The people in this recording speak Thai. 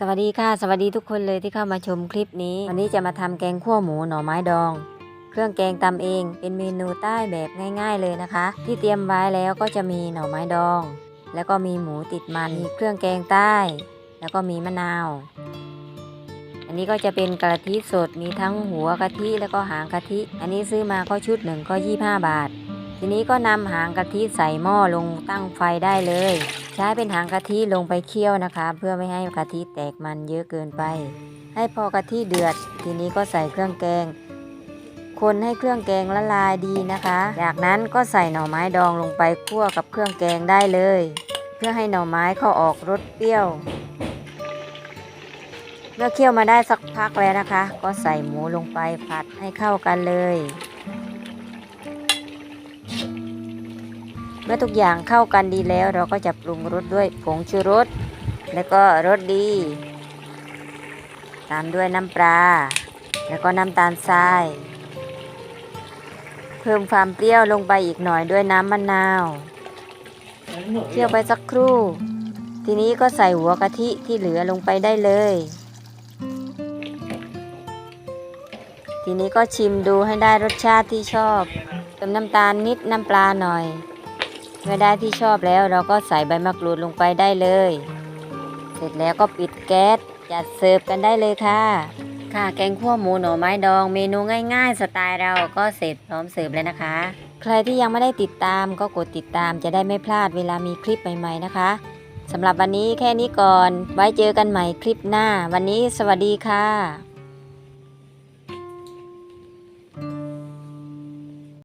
สวัสดีค่ะ สวัสดีทุกคนเลยที่เข้ามาชมคลิปนี้ วันนี้จะมาทำแกงขั่วหมูหน่อไม้ดอง เครื่องแกงตำเองเป็นเมนูใต้แบบง่าย ๆเลยนะคะ ที่เตรียมไว้แล้วก็จะมีหน่อไม้ดอง แล้วก็มีหมูติดมันมีเครื่องแกงใต้ แล้วก็มีมะนาว อันนี้ก็จะเป็นกะทิสดมีทั้งหัวกะทิแล้วก็หางกะทิ อันนี้ซื้อมาก็ชุดหนึ่งก็ 25 บาท ทีนี้ก็นำหางกะทิใส่หม้อลงตั้งไฟได้เลย ใช้เป็นหางกะทิลงไปเคี่ยวนะคะ เพื่อไม่ให้กะทิแตกมันเยอะเกินไป ให้พอกะทิเดือด ทีนี้ก็ใส่เครื่องแกง คนให้เครื่องแกงละลายดีนะคะ จากนั้นก็ใส่หน่อไม้ดองลงไปคั่วกับเครื่องแกงได้เลย เพื่อให้หน่อไม้เขาออกรสเปรี้ยวเมื่อเคี่ยวมาได้สักพักแล้วนะคะ ก็ใส่หมูลงไปผัดให้เข้ากันเลย เมื่อทุกอย่างเข้ากันดีแล้วเราก็จะปรุงรสด้วยผงชูรส แล้วก็รสดี ตามด้วยน้ำปลา แล้วก็น้ำตาลทราย เพิ่มความเปรี้ยวลงไปอีกหน่อยด้วยน้ำมะนาวเคี่ยวไปสักครู่ ทีนี้ก็ใส่หัวกะทิที่เหลือลงไปได้เลย ทีนี้ก็ชิมดูให้ได้รสชาติที่ชอบเติมน้ำตาลนิดน้ำปลาหน่อย เมื่อได้ที่ชอบแล้วเราก็ใส่ใบมะกรูดลงไปได้เลย เสร็จแล้วก็ปิดแก๊สจัดเสิร์ฟกันได้เลยค่ะ ค่ะแกงขั่วหมูหน่อไม้ดอง เมนูง่ายๆ สไตล์เราก็เสร็จพร้อมเสิร์ฟแล้วนะคะ ใครที่ยังไม่ได้ติดตามก็กดติดตามจะได้ไม่พลาดเวลามีคลิปใหม่ๆนะคะสำหรับวันนี้แค่นี้ก่อน ไว้เจอกันใหม่คลิปหน้า วันนี้สวัสดีค่ะ